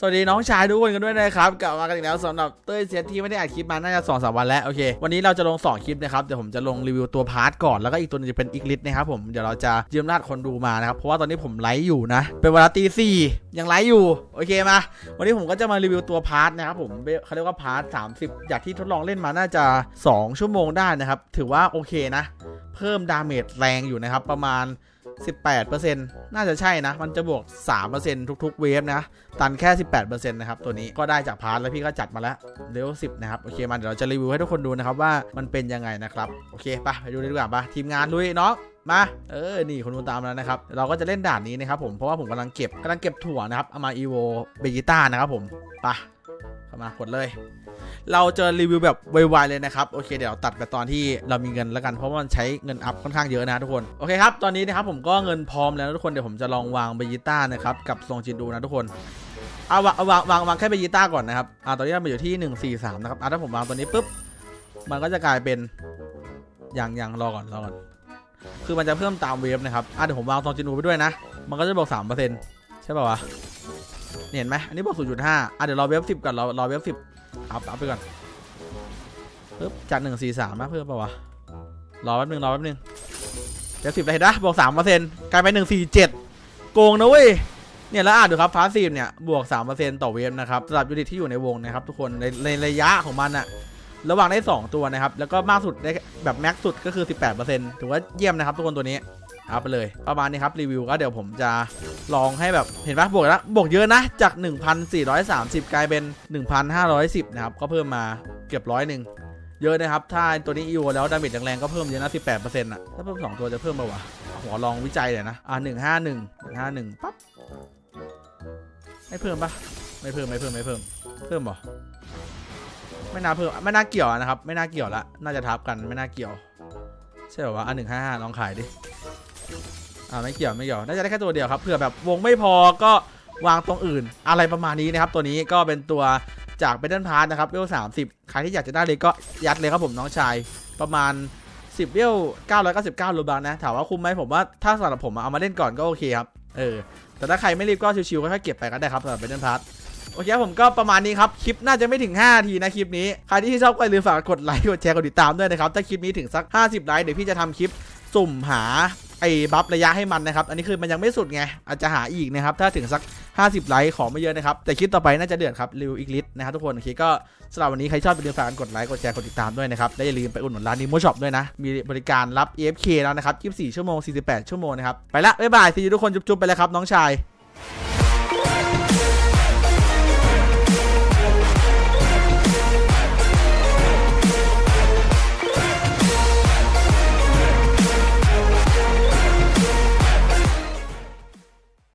สวัสดีน้องชายทุกคนกันด้วยนะครับกลับมากันอีกแล้วสำหรับเต้ยเซตที่ไม่ได้อัดคลิปมาน่าจะสองสามวันแล้วโอเควันนี้เราจะลงสองคลิปนะครับเดี๋ยวผมจะลงรีวิวตัวพาร์ทก่อนแล้วก็อีกตัวนึงจะเป็นอีกลิสนะครับผมเดี๋ยวเราจะยืมรหัสคนดูมานะครับเพราะว่าตอนนี้ผมไลฟ์อยู่นะ เป็นเวลาตีสี่ยังไลฟ์อยู่โอเคมา วันนี้ผมก็จะมารีวิวตัวพาร์ทนะครับผมเขาเรียกว่าพาร์ทสามสิบจากที่ทดลองเล่นมาน่าจะ 2 ชั่วโมงได้นะครับถือว่าโอเคนะ เพิ่มดาเมจแรงอยู่นะครับประมาณ 18%น่าจะใช่นะ มันจะบวก 3%ทุกๆ เวฟนะ ตันแค่ 18%นะครับ ตัวนี้ก็ได้จากพาร์ทแล้วพี่ก็จัดมาแล้วเลเวล10 นะครับ โอเค มาเดี๋ยวเราจะรีวิวให้ทุกคนดูนะครับว่ามันเป็นยังไงนะครับ โอเคไปไปดูดีกว่าปะทีมงานลุยน้องมา เออ นี่คนดูตามแล้วนะครับ เราก็จะเล่นด่านนี้นะครับผม เพราะว่าผมกำลังเก็บกำลังเก็บถั่วนะครับเอามาอีโวเบจิต้านะครับผมไปเข้ามากดเลย เราจะรีวิวแบบไวๆเลยนะครับ โอเคเดี๋ยวตัดไปตอนที่เรามีเงินแล้วกัน เพราะว่ามันใช้เงินอัพค่อนข้างเยอะนะทุกคน โอเคครับ ตอนนี้นะครับผมก็เงินพร้อมแล้วทุกคน เดี๋ยวผมจะลองวางเบจิต้านะครับกับทรงจินดูนะทุกคนเอาวางวางวางวางแค่เบจิต้าก่อนนะครับ อ่าตอนนี้เราอยู่ที่ 143 นะครับ อ่าถ้าผมวางตัวนี้ปุ๊บ มันก็จะกลายเป็น อย่างอย่างรอก่อนรอก่อน คือมันจะเพิ่มตามเวฟนะครับ อ่าเดี๋ยวผมวางทรงจินดูไปด้วยนะ มันก็จะบอก3%ใช่ป่าวะเนี่ยเห็นไหมอันนี้บอก0.5อะเดี๋ยวรอเวฟ10ก่อนรอรอเวฟ10 อัพอัพไปก่อนปึ๊บจากหนึ่งสี่สามนะเพิ่มป่าวะ รอแป๊บนึงรอแป๊บนึงเดี๋ยวสิบเลยนะบวกสามเปอร์เซ็นต์กลายเป็นหนึ่งสี่เจ็ดโกงนะเว้ยเนี่ยแล้วอ่านดูครับฟาสซีฟเนี่ยบวกสามเปอร์เซ็นต์ต่อเวฟนะครับสำหรับยูนิตที่อยู่ในวงนะครับทุกคนในในระยะของมันอะระหว่างได้2ตัวนะครับแล้วก็มากสุดได้แบบแม็กสุดก็คือ18%ถือว่าเยี่ยมนะครับทุกคนตัวนี้ เอาไปเลยประมาณนี้ครับรีวิวก็เดี๋ยวผมจะลองให้แบบเห็นปะบวกแล้วบวกเยอะนะ จาก 1,430 กลายเป็น 1,510 นะครับ ก็เพิ่มมาเกือบร้อยหนึ่งเยอะนะครับ ถ้าตัวนี้อีโวแล้วดาเมจแรงๆก็เพิ่มเยอะนะ 18%อะถ้าเพิ่ม 2 ตัวจะเพิ่มมาวะขอลองวิจัยเลยนะ อะ151 151ปั๊บไม่เพิ่มปะไม่เพิ่มไม่เพิ่มไม่เพิ่ม เพิ่มเหรอไม่น่าเพิ่มไม่น่าเกี่ยวนะครับ ไม่น่าเกี่ยวละน่าจะทับกันไม่น่าเกี่ยว ใช่ป่าวะอะ155ลองขายดิ อ่าไม่เกี่ยวไม่เกี่ยวน่าจะได้แค่ตัวเดียวครับเผื่อแบบวงไม่พอก็วางตรงอื่น อะไรประมาณนี้นะครับ ตัวนี้ก็เป็นตัวจากเบ t เ l ิลพาร์ตนะครับเวลสามสิบใครที่อยากจะได้เลยก็ยัดเลยครับผมน้องชายประมาณ10เวล999โลบาทนะ ถามว่าคุ้มไหมผมว่าถ้าสำหรับผมเอามาเล่นก่อนก็โอเคครับเออแต่ถ้าใครไม่รีบก็ชิวๆค่อยๆเก็บไปก็ได้ครับสำหรับเบ t เ l ิลพาร์ตโอเคผมก็ประมาณนี้ครับ คลิปน่าจะไม่ถึง5นาทีนะคลิปนี้ ใครที่ชอบก็อย่าลืมฝากกดไลค์กดแชร์กดติดตามด้วยนะครับ ถ้าคลิปนี้ถึงสัก 50 ไลค์เดี๋ยวพี่จะทำคลิปสุ่มหา ไอ้บัฟระยะให้มันนะครับ อันนี้คือมันยังไม่สุดไง อาจจะหาอีกนะครับ ถ้าถึงสัก 50 ไลค์ของไม่เยอะนะครับ แต่คลิปต่อไปน่าจะเดือดครับรีวิวอีกลิตนะครับทุกคนโอเคก็สำหรับวันนี้ใครชอบอย่าลืมฝากกดไลค์กดแชร์กดติดตามด้วยนะครับ และอย่าลืมไปอุดหนุนร้านนิโมช็อปด้วยนะ มีบริการรับ EFK แล้วนะครับ 24 ชั่วโมง 48 ชั่วโมงนะครับ ไปละบ๊ายบายซีทุกคนจุ๊บๆไปแล้วครับน้องชาย